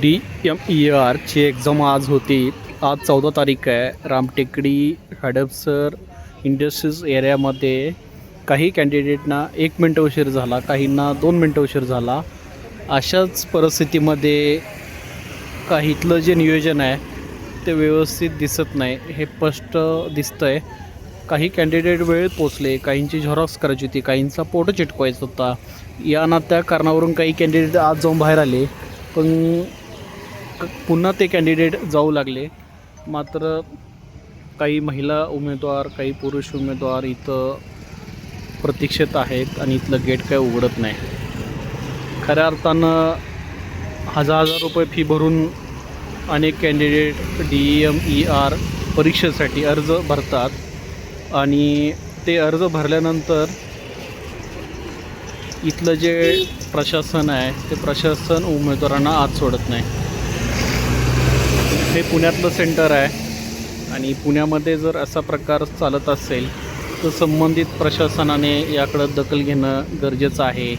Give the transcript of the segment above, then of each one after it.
D M E आरची exam आज होती. आज चौदा तारीख आहे. रामटेकडी हडपसर इंडस्ट्रीज एरियामध्ये काही कॅन्डिडेटना एक मिनटं उशीर झाला काहींना दोन मिनटं उशीर झाला. अशाच परिस्थितीमध्ये काहीतलं जे नियोजन आहे ते व्यवस्थित दिसत नाही. हे स्पष्ट दिसतं आहे काही कॅन्डिडेट वेळेत पोचले काहींची झेरॉक्स करायची होती. काहींचा फोटो चिटकवायचा होता. या ना त्या कारणावरून काही कॅन्डिडेट आज जाऊन बाहेर आले. पण पुन्हा ते कॅन्डिडेट जाऊ लागले. मात्र काही महिला उमेदवार काही पुरुष उमेदवार इथं प्रतीक्षेत आहेत आणि इथलं गेट काय उघडत नाही. खऱ्या अर्थानं हजार हजार रुपये फी भरून अनेक candidate D M E R परीक्षेसाठी अर्ज भरतात आणि ते अर्ज भरल्यानंतर इथलं जे प्रशासन आहे ते प्रशासन उमेदवारांना आत सोडत नाही. हे पुण्यातलं सेंटर आहे. आणि पुण्यामध्ये जर असा प्रकार चालत असेल तर संबंधित प्रशासनाने याकडं दखल घेणं गरजेचं आहे.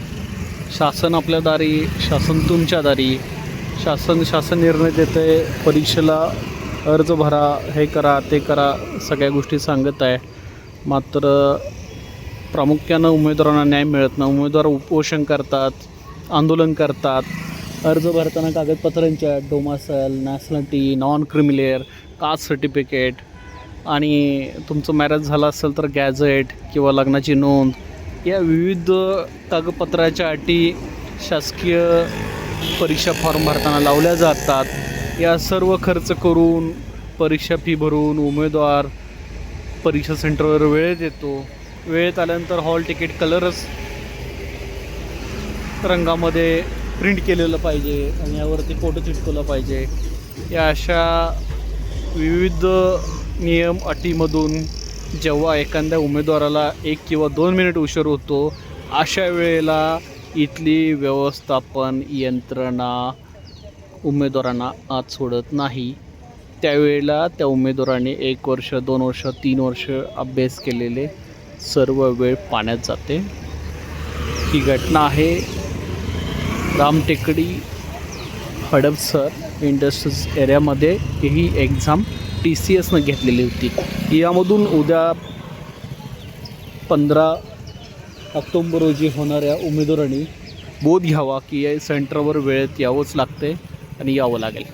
शासन आपल्या दारी शासन तुमच्या दारी. शासन शासन निर्णय देते परीक्षेला अर्ज भरा हे करा ते करा सगळ्या गोष्टी सांगत आहे. मात्र प्रामुख्यानं उमेदवारांना न्याय मिळत नाही. उमेदवार उपोषण करतात आंदोलन करतात. अर्ज भरताना कागदपत्रांच्या domicile nationality non creamy layer caste certificate आणि तुमचं मॅरेज झालं असेल तर गॅझेट किंवा लग्नाची नोंद या विविध कागदपत्राच्या अटी शासकीय परीक्षा फॉर्म भरताना लावल्या जातात. या सर्व खर्च करून परीक्षा फी भरून उमेदवार परीक्षा सेंटरवर वेळेत येतो वेळेत आल्यानंतर हॉल तिकीट कलरच रंगामध्ये प्रिंट केलेलं पाहिजे आणि यावरती फोटो चिटकवला पाहिजे. या अशा विविध नियम अटीमधून जेव्हा एखाद्या उमेदवाराला एक किंवा दोन मिनिट उशीर होतो अशा वेळेला इथली व्यवस्थापन यंत्रणा उमेदवारांना आत सोडत नाही. त्यावेळेला त्या उमेदवाराने एक वर्ष दोन वर्ष तीन वर्ष अभ्यास केलेले सर्व वेळ पाण्यात जाते. ही घटना आहे. रामटेकडी हडपसर इंडस्ट्रीज एरियामध्ये ही एक्झाम टी सी एसनं घेतलेली होती. यामधून उद्या पंधरा ऑक्टोंबर रोजी होणाऱ्या उमेदवारांनी बोध घ्यावा की या सेंटरवर वेळेत यावंच लागते आणि यावं लागेल.